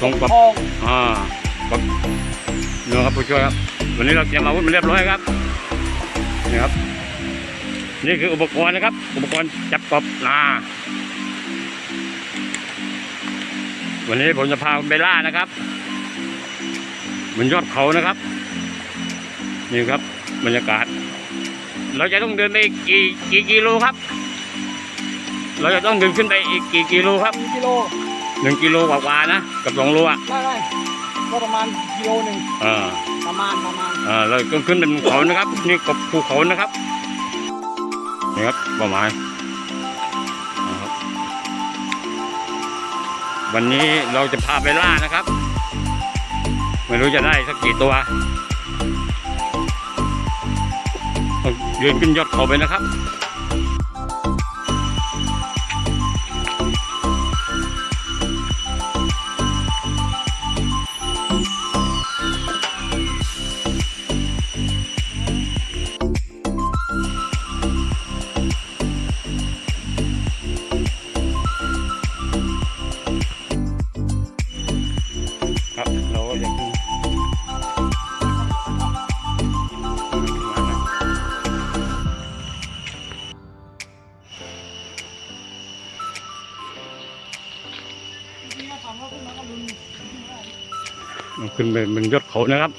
ตรงกับทองอ่ากับเนื้อครับผู้ช่วยครับ วันนี้เราเตรียมอาวุธมาเรียบร้อยครับนี่ครับ นี่คืออุปกรณ์นะครับ อุปกรณ์จับกบนาวันนี้ผมจะพาไปล่านะครับบนยอดเขานะครับ นี่ครับบรรยากาศ เราจะต้องเดินไปอีกกี่กี่กิโลครับ เราจะต้องเดินขึ้นไปอีกกี่กิโลครับกี่กิโล หนึ่งกิโลกว่าๆนะกับสองโลอะได้ได้ก็ประมาณกิโลหนึ่งเออประมาณประมาณเออเราต้องขึ้นเป็นเขานะครับ นี่กับภูเขานะครับนี่ครับเป้าหมายนะครับ วันนี้เราจะพาไปล่านะครับ ไม่รู้จะได้สักกี่ตัวต้องยืนขึ้นยอดเขาไปนะครับครับ ขึ้นไปบนยอดเขานะครับ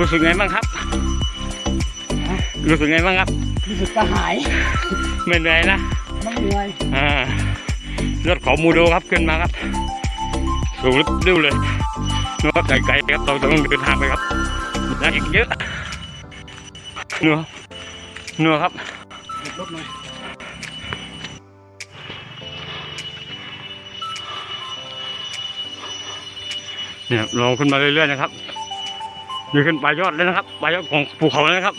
รู้สึกไงบ้างครับ รู้สึกไงบ้างครับ รู้สึกกระหาย ไม่เหนื่อยนะมันเหนื่อย อ่ายอดเขามูโดครับขึ้นมาครับ สูงริบดิ้วเลยนึกว่าไกลๆครับเราต้องเดินทางไปครับยังอีกเยอะเนื้อเนื้อครับหยุดรถหน่อยเนี่ยลองขึ้นมาเรื่อยๆนะครับ ดูขึ้นปลายยอดเลยนะครับปลายยอดของภูเขาเลยนะครับ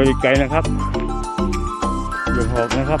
ไปกไกลนะครับอย่าหอกนะครับ